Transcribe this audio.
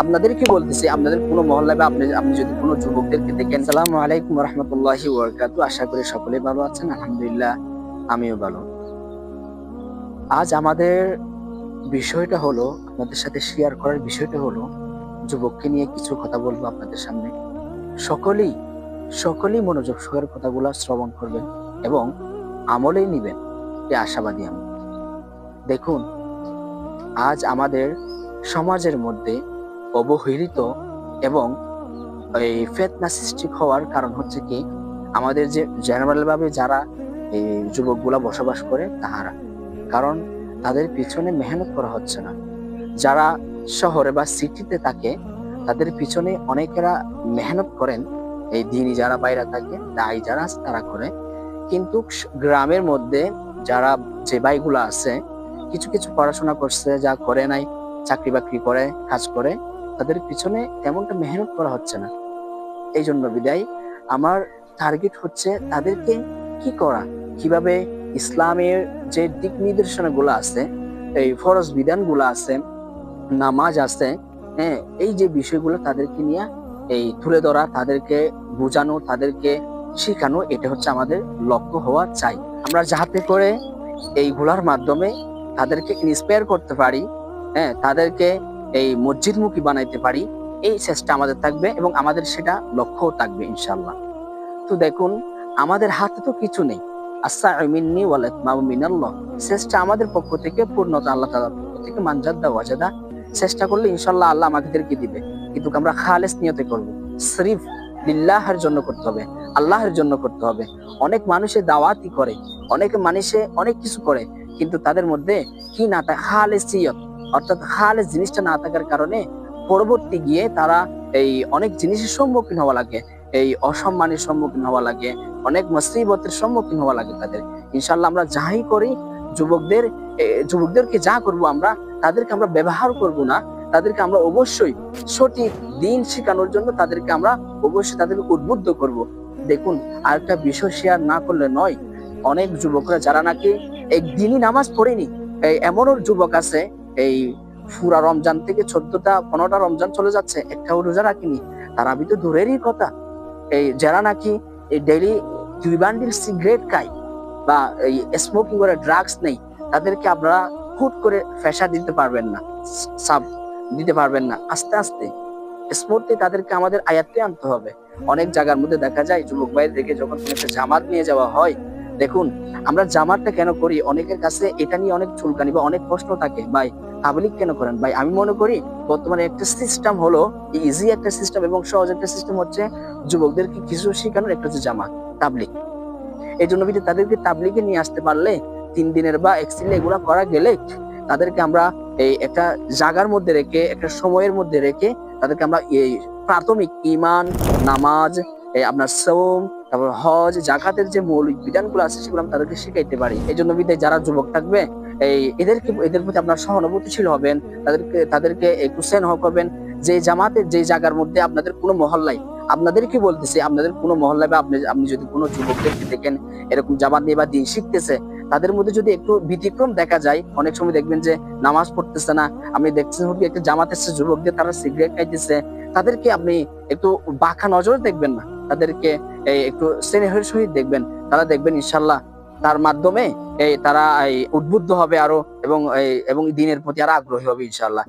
আপনাদেরকে বলতেছি? আপনাদের কোনো মহল্লায় বা আপনি আপনি যদি কোনো যুবকদেরকে দেখেন সালাম আলাইকুম রহমতুল্লাহি ওয়ারকাতু আশা করি সকলে ভালো আছেন, আলহামদুলিল্লাহ, আমিও ভালো। আজ আমাদের বিষয়টা হলো, আপনাদের সাথে শেয়ার করার বিষয়টা হলো, যুবককে নিয়ে কিছু কথা বলব আপনাদের সামনে। সকলেই সকলেই মনোযোগ সহকারে কথাগুলো শ্রবণ করবেন এবং আমলেই নিবেন, এ আশাবাদী আমি। দেখুন, আজ আমাদের সমাজের মধ্যে অবহেলিত এবং এই ফেতনা সৃষ্টি হওয়ার কারণ হচ্ছে কি, আমাদের যে জেনারেল ভাবে যারা এই যুবকগুলা বসবাস করে তাহারা। কারণ তাদের পিছনে মেহনত করা হচ্ছে না। যারা শহরে বা সিটিতে থাকে, তাদের পিছনে অনেকেরা মেহনত করেন, এই দিনই যারা বাইরে থাকে দায়ী যারা তারা করে। কিন্তু গ্রামের মধ্যে যারা যে ভাইগুলো আছে, কিছু কিছু পড়াশোনা করছে, যা করে নাই চাকরি বাকরি করে, কাজ করে তাদের পিছনে তেমনটা মেহনত করা হচ্ছে না। এই জন্য বিদায়, আমার টার্গেট হচ্ছে তাদেরকে কি করা? কীভাবে ইসলামের যে দিক নির্দেশনা গুলো আছে, এই ফরজ বিধানগুলো আছে, নামাজ আছে হ্যাঁ এই যে বিষয়গুলো তাদেরকে নিয়ে এই তুলে ধরা, তাদেরকে বোঝানো, তাদেরকে শেখানো, এটা হচ্ছে আমাদের লক্ষ্য হওয়া চাই। আমরা যাহাতে করে এইগুলার মাধ্যমে তাদেরকে ইন্সপায়ার করতে পারি হ্যাঁ তাদেরকে এই মসজিদমুখী বানাইতে পারি, এই চেষ্টা আমাদের থাকবে এবং আমাদের সেটা লক্ষ্য থাকবে ইনশাল্লাহ তো দেখুন, আমাদের হাতে তো কিছু নেই। চেষ্টা আমাদের পক্ষ থেকে পূর্ণতা আল্লাহ তাআলার পক্ষ থেকে ওয়াজাদা। চেষ্টা করলে ইনশাল্লাহ আল্লাহ আমাদেরকে দিবে? কিন্তু আমরা খালেস নিয়তে করব। শরীফ লিল্লাহের জন্য করতে হবে, আল্লাহর জন্য করতে হবে। অনেক মানুষে দাওয়াতি করে, অনেক মানুষে অনেক কিছু করে, কিন্তু তাদের মধ্যে কি না থাকে খালেসিয়ত। অর্থাৎ খালেস জিনিসটা না থাকার কারণে পরবর্তী গিয়ে তারা এই অনেক জিনিসের সম্মুখীন হওয়া লাগে। এই অসম্মানের সম্মুখীন হওয়া লাগে, অনেক মুসিবতের সম্মুখীন হওয়া লাগে তাদের। ইনশাল্লাহ আমরা যাই করি, যুবকদের যুবকদেরকে যা করব আমরা, তাদেরকে আমরা ব্যবহার করব না। তাদেরকে আমরা অবশ্যই সঠিক দিন শেখানোর জন্য তাদেরকে আমরা অবশ্যই তাদেরকে উদ্বুদ্ধ করব। দেখুন, আরেকটা বিষয় শেয়ার না করলে নয়, অনেক যুবকরা যারা নাকি একদিনই নামাজ পড়েনি এমনও যুবক আছে এই পুরা রমজান থেকে চোদ্দটা, পনেরোটা রমজান চলে যাচ্ছে, একটাও রোজা রাখিনি। তারা তো দূরেরই কথা। এই যারা নাকি এই ডেইলি দুই বান্ডিল সিগারেট খায় বা এই স্মোকিং করে ড্রাগস নেই, তাদেরকে আপনারা হুট করে ফেসা দিতে পারবেন না, সাব দিতে পারবেন না। আস্তে আস্তে স্মুথলি তাদেরকে আমাদের আয়াত্তে আনতে হবে। অনেক জায়গার মধ্যে দেখা যায়, যুবক ভাইদেরকে যখন একটা জামাত নিয়ে যাওয়া হয় দেখুন, আমরা জামাতটা কেন করি? অনেকের কাছে এটা নিয়ে অনেক চুলকানি বা অনেক প্রশ্ন থাকে, ভাই তাবলিক কেন করেন? ভাই, আমি মনে করি বর্তমানে একটা সিস্টেম হলো ইজি একটা সিস্টেম এবং সহজ একটা সিস্টেম হচ্ছে যুবকদেরকে কিছু শেখানোর একটা হচ্ছে জামাত তাবলিক এই জন্য বিধি তাদেরকে তাবলিকে নিয়ে আসতে পারলে, তিন দিনের বা এক্সিলে এগুলা করা গেলে তাদেরকে আমরা এই একটা জায়গার মধ্যে রেখে, একটা সময়ের মধ্যে রেখে তাদেরকে আমরা এই প্রাথমিক ইমান নামাজ আপনার সোম তারপর হজ, জাকাতের যে মৌলিক বিধানগুলো আছে, সেগুলো আমরা তাদেরকে শিখাইতে পারি। এই জন্য বিধায় যারা যুবক থাকবে, এই এদেরকে, এদের প্রতি আপনার সহানুভূতিশীল হবেন, তাদেরকে তাদেরকে একটু স্নেহ করবেন যে জামাতের যে জায়গার মধ্যে আপনাদের কোনো মহল্লায়, আপনাদেরকে বলতেছি, আপনাদের কোনো মহল্লায় বা আপনি যদি কোনো যুবকদেরকে দেখেন, এরকম জামাত নিয়ে বা দিন শিখতেছে, তাদের মধ্যে যদি একটু ব্যতিক্রম দেখা যায়, অনেক সময় দেখবেন যে নামাজ পড়তেছে না। আপনি দেখছেন হুটকে একটা জামাত এসছে, যুবকদের তারা সিগারেট খাইতেছে। তাদেরকে আপনি একটু বাঁকা নজর দেখবেন না। তাদেরকে এই একটু স্নেহের সহিত দেখবেন, তারা দেখবেন ইনশাল্লাহ তার মাধ্যমে এই তারা উদ্বুদ্ধ হবে আরও এবং এবং দিনের প্রতি আরও আগ্রহী হবে ইনশাল্লাহ।